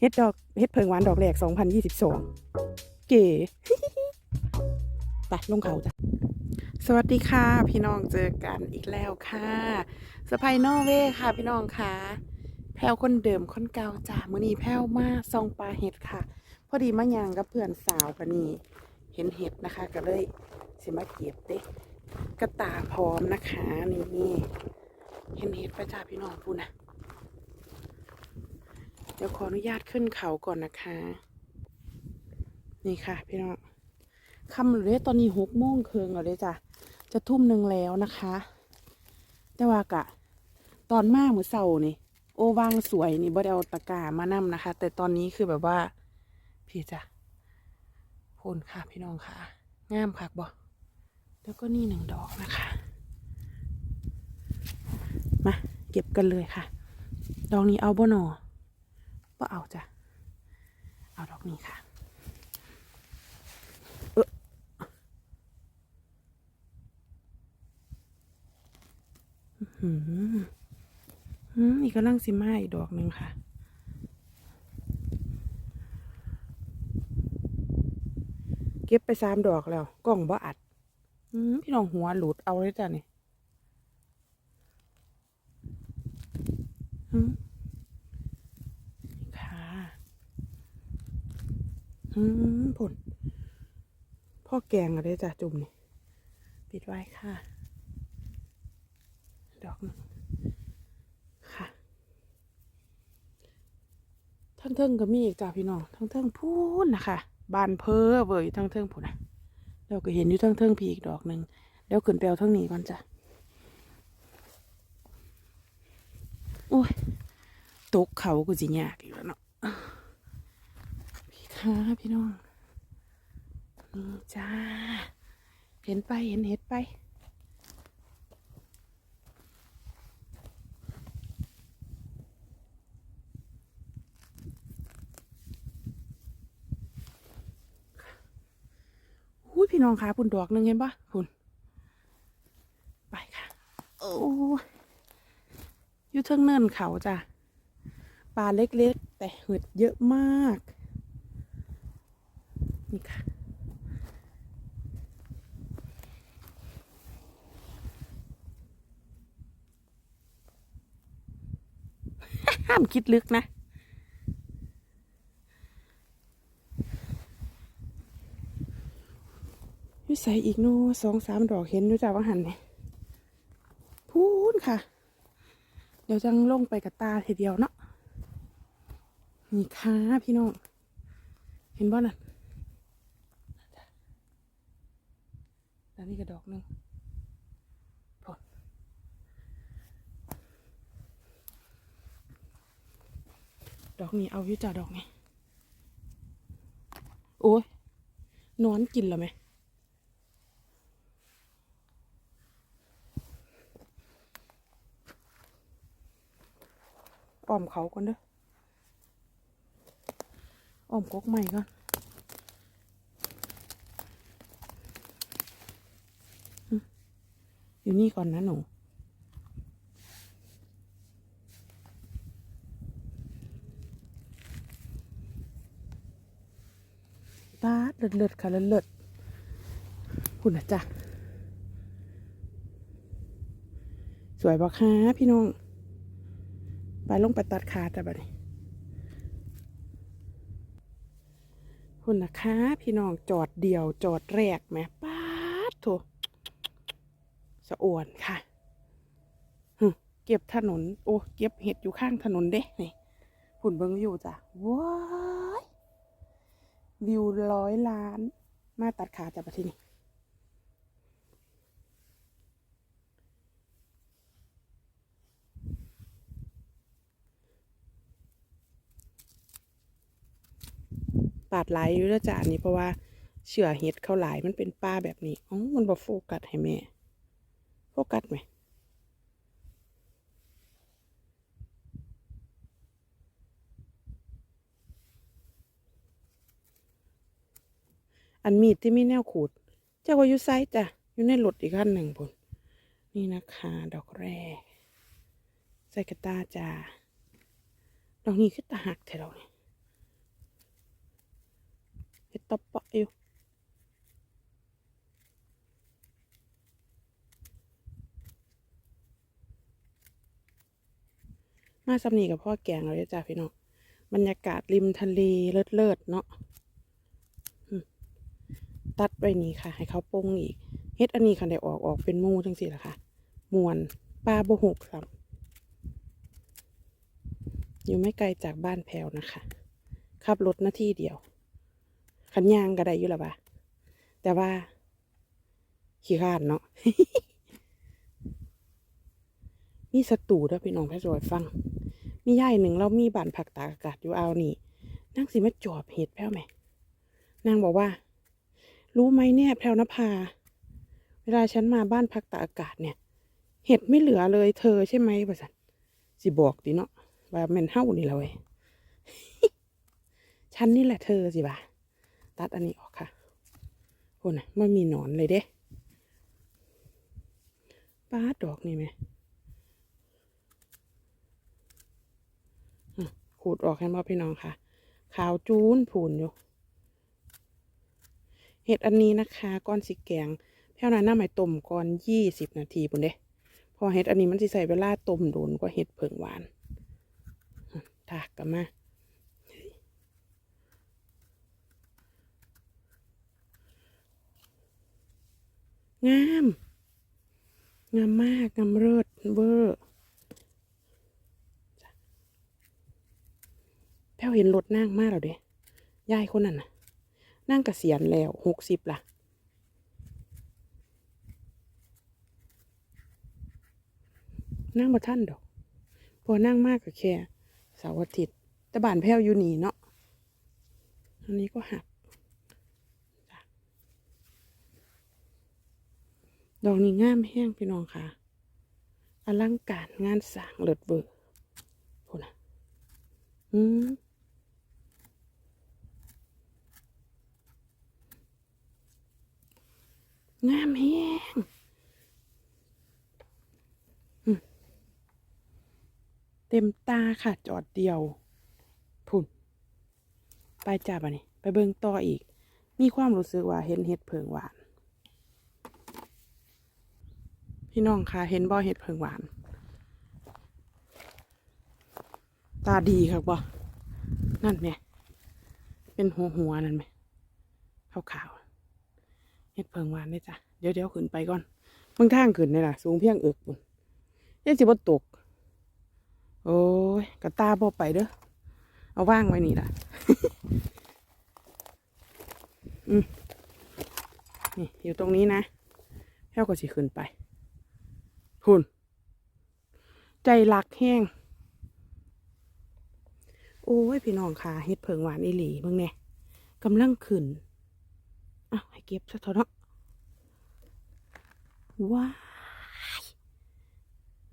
เฮ็ดดอกเฮ็ดเพิงหวานดอกแรก 2022 เก๋ไปลงเขาจ้ะ สวัสดีค่ะ พี่น้องเจอกันอีกแล้วค่ะสไปนอเว่ค่ะ พี่น้องค่ะ แพลวคนเดิมคนเก่าจ้ามื้อนี้แพลวมาซองปลาเห็ดค่ะ พอดีมายางกับเพื่อนสาวกันนี่เห็นเห็ดนะคะ ก็เลยสิมาเก็บเด้กระตาพร้อมนะคะนี่เห็นเห็ดประจ้าพี่น้องพูดนะ เดี๋ยวขออนุญาตขึ้นเขาก่อนนะคะ นี่ค่ะ พี่น้องคำเลยตอนนี้หกโมงเคืองแล้วเลยจ้ะ จะทุ่มหนึ่งแล้วนะคะ แต่ว่ากะ ตอนมากมือเสานี่ โอวางสวยนี่บ่ได้เอาตะกร้ามานำนะคะ แต่ตอนนี้คือแบบว่า พี่จ้ะโพนค่ะ พี่น้องค่ะ งามคักบ่แล้วก็นี่หนึ่งดอกนะคะ มา เก็บกันเลยค่ะ ดอกนี้เอาบ่หนอ บ่เอาจ้ะ เอาดอกนี้ค่ะเออหืมอืมอีกกำลังสิมาอีกดอกหนึ่งค่ะเก็บไปสามดอกแล้วกล้องบ่อัดอืมพี่น้องหัวหลุดเอาเลยจ้ะนี่อืมนี่ค่ะ อืมผลพ่อแกงอะไรจ้ะจุ่มนี่ ปิดไว้ค่ะ ดอกหนึงค่ะทั้งเทิงก็มีอีกจ้ะพี่น้องทั้งเทิงพูนนะคะบานเพอเว้ยทั้งเทิงพูนนะเราก็เห็นอยู่ทั้งเทิงพีอีกดอกหนึ่งเดี๋ยวขึ้นไปเอาทั้งนี้ก่อนจ้ะโอ้ยตกเขากูจิยากอีกแล้วเนาะ พี่ะพี่น้อง นี่จ้า เห็นไปเห็นเห็ดไปอุ้ยพี่น้องคะพุ่นดอกหนึ่งเห็นปะพุ่น ไปค่ะ โอ้ยู่เทิงเนินเขาจ้ะปลาเล็กๆ แต่เห็ดเยอะมาก นี่ค่ะ ห้ามคิดลึกนะวิสัยอีกโน่สองสามดอกเห็นด้วยจ้าว่าหันเนี่ยพูนค่ะ เดี๋ยวจังลงไปกับตาทีเดียวเนาะนี่ค่ะพี่น้อง เห็นบ่น่ะ แล้วนี่ก็ดอกหนึ่งพอดอกนี้เอาอยู่จ้าดอกนี้โอ้ยนอนกินแล้วไหมอ้อมเขาก่อนเด้ออ้อมกกใหม่ก่อน อืม อยู่นี่ก่อนนะหนูตาเลิศเลิศค่ะเลิศเลิศคุณนะจ๊ะสวยบอกค่ะพี่น้องไปลงไปตัดขาจ้ะบัดนี้คุณนะคะ พี่น้องจอดเดียวจอดแรกแหม่ป้าดโถ สะอวนค่ะเก็บถนน โอ้เก็บเห็ดอยู่ข้างถนนเด้นี่หุ่นเบิ้งวิวจ้ะว้ายวิวร้อยล้าน มาตัดขาจ้ะบัดทีนี้ปาดไหลอยู่แล้วจ้ะอันนี้เพราะว่าเชื่อเห็ดเข้าหลายมันเป็นป้าแบบนี้อ๋อมันบอโฟกัสให้แม่ โฟกัสไหมอันมีดที่มีแนวขูด เจ้าว่าอยู่ไซส์จ้ะ อยู่ในรถอีกคันหนึ่งพุ่นนี่นะคะ ดอกแรกใส่กระตาจ้าดอกนี้คือตาหักแถวเนี่ยตะเปาะอยู่ มาสำนีกับพ่อแกงเลยจ้าพี่น้องบรรยากาศริมทะเลเลิศเลิศเนาะตัดไว้นี่ค่ะ ให้เขาปงอีกเฮ็ดอันนี้คันได้ออกออกเป็นมูจังสิล่ะค่ะมวนปลาบหกครับ อยู่ไม่ไกลจากบ้านแพรวนะคะขับรถหน้าที่เดียวขันยางก็ได้อยู่ละบ่ะแต่ว่า ขี้ข้านเนาะมีสตูด้วยพี่น้องแพทย์จอยฟัง มีย่ายหนึ่งเรามีบ้านผักตากอากาศอยู่เอานี่นั่งสิมาจอบเห็ดแพ้วไหมนางบอกว่า รู้ไหมเนี่ยแพรวนภา เวลาฉันมาบ้านพักตากอากาศเนี่ย เห็ดไม่เหลือเลยเธอใช่ไหมประสันสิบอกดิเนาะว่าแมนเฮ้านี่แหละเว้ยฉันนี่แหละเธอสิบ่าตัดอันนี้ออกค่ะโอ้น่ะมันมีหนอนเลยเด้ป้าดอกนี่ไหมอะ ขูดออกให้มาพี่น้องค่ะ ขาวจูนผูนอยู่ เห็ดอันนี้นะคะก้อนสีแกงแพ่วหนาหน้าใหม่ต้มก่อนยี่สิบนาทีปุ่นเด้พอเห็ดอันนี้มันสิใส่เวลาต้มโดนกว่าเห็ดเผิงหวานถากกันมา งาม งามมาก งามเลิศเวอร์จ้ะแพ้ วเห็นรถนั่งมากแล้วเด้ยายคนนั้นน่ะ นั่งเกษียณแล้วหกสิบล่ะ นั่งมาท่านดอก พอนั่งมากก็แค่เสาร์อาทิตย์แต่บ้านแพ้วอยู่นี่เนาะ อันนี้ก็หักดอกนี้งามแห้งพี่น้องค่ะ อลังการงานสร้างเลิศเวอร์พูดนะอืม งามแห้งเต็มตาค่ะ จอดเดียวพุ่นไปจับอันนี้ ไปเบิ่งต่ออีก มีความรู้สึกว่าเห็นเห็ดเผิงหวาน พี่น้องค่ะเห็นบ่อเห็ดเพิงหวาน ตาดีครับบ่นั่นไหมเป็นหัวหัวนั่นไหมขาวขาวๆ เห็ดเพิงหวานได้จ้ะเดี๋ยวเดี๋ยวขึ้นไปก่อนเบางทางขึ้นนี่ล่ะ สูงเพียงเอิกบุญยังสิบ่ตก โอ้ยกระตาบ่ไปเด้อเอาว่างไว้นี่ล่ะอืมนี่อยู่ตรงนี้นะแค่ก็สิขึ้นไปคุณใจรักแห้งโอ้ยพี่น้องค่ะเฮ็ดเพิงหวานอีหลีเบิ่งแน่กำลังขึ้น อาให้เก็บซะเถอะเนาะว้าย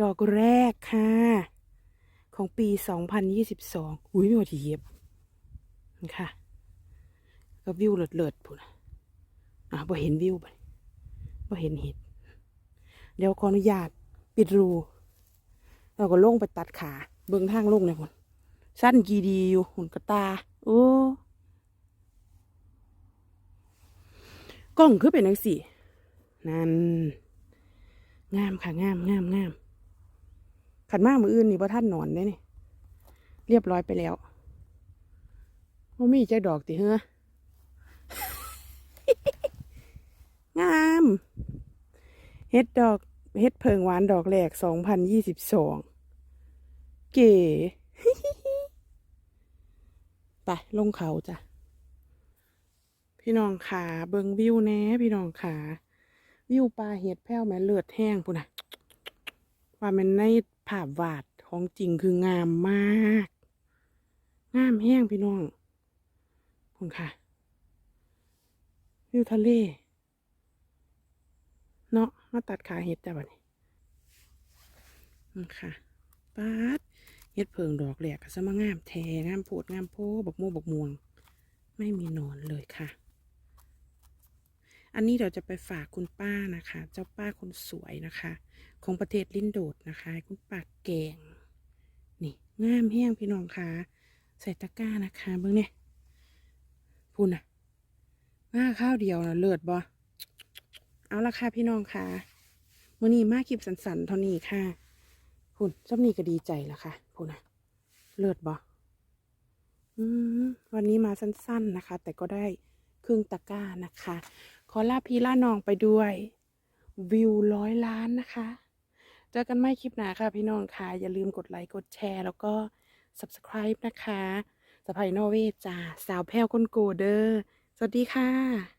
ดอกแรกค่ะ ของปี2022อุ้ยไม่ว่าที่เย็บนี่ค่ะ ก็วิวเลิศๆพุ่นน่ะอะบ่เห็นวิวบ่บ่เห็นเห็ด เดี๋ยวขออนุญาตปิดรูเราก็ลงไปตัดขา เบิ่งทางลงเลยคนสั้นกีดีอยู่หุ่นกระตา โอ้ กล้องคือเป็นจังสี่ นั่น งามค่ะ งามงามงามขันมากมืออื่นนี่พระท่านนอนได้นี่เรียบร้อยไปแล้วว่ามีใจดอกติเฮ้องามเฮ็ดดอกเฮ็ดเพิงหวานดอกแรกสองพันยี่สิบสองเก๋ไปลงเขาจ้ะ พี่น้องขาเบิงวิวแน่พี่น้องขาวิวปลาเห็ดแพ้วแม่เลือดแห้งพุ่นนะว่ามันในภาพวาดของจริงคืองามมาก งามแห้งพี่น้องพุ่นค่ะ วิวทะเลเนาะมาตัดขาเห็ดจ้ะบัดนี้ค่ะปาดเห็ดเพิงดอกแหลกก็สมางามแทงามโพดงามโพบักโมบักม่วง ไม่มีนอนเลยค่ะ อันนี้เดี๋ยวจะไปฝากคุณป้านะคะ เจ้าป้าคนสวยนะคะ ของประเทศลินโดดนะคะ คุณป้าแกงนี่งามแห้งพี่น้องคะใส่ตะกร้านะคะเบิ่งเนี่ยพูนน่ะมาข้าวเดียวนะเลิศบ่เอาละค่ะพี่น้องค่ะมื้อนี้มาคลิปสันๆเท่านี้ค่ะพุ่นจำนี้ก็ดีใจแล้วค่ะพุ่นนะเลิศบ่อืมวันนี้มาสั้นๆนะคะ แต่ก็ได้ครึ่งตะกร้านะคะ ขอลาพี่ล่านองไปด้วย วิวร้อยล้านนะคะ เจอกันไม่คลิปหนาค่ะพี่น้องค่ะ อย่าลืมกดไลค์กดแชร์ แล้วก็ subscribe นะคะสะพายนอเวจ้าสาวแพลวก้นโกเดอร์สวัสดีค่ะ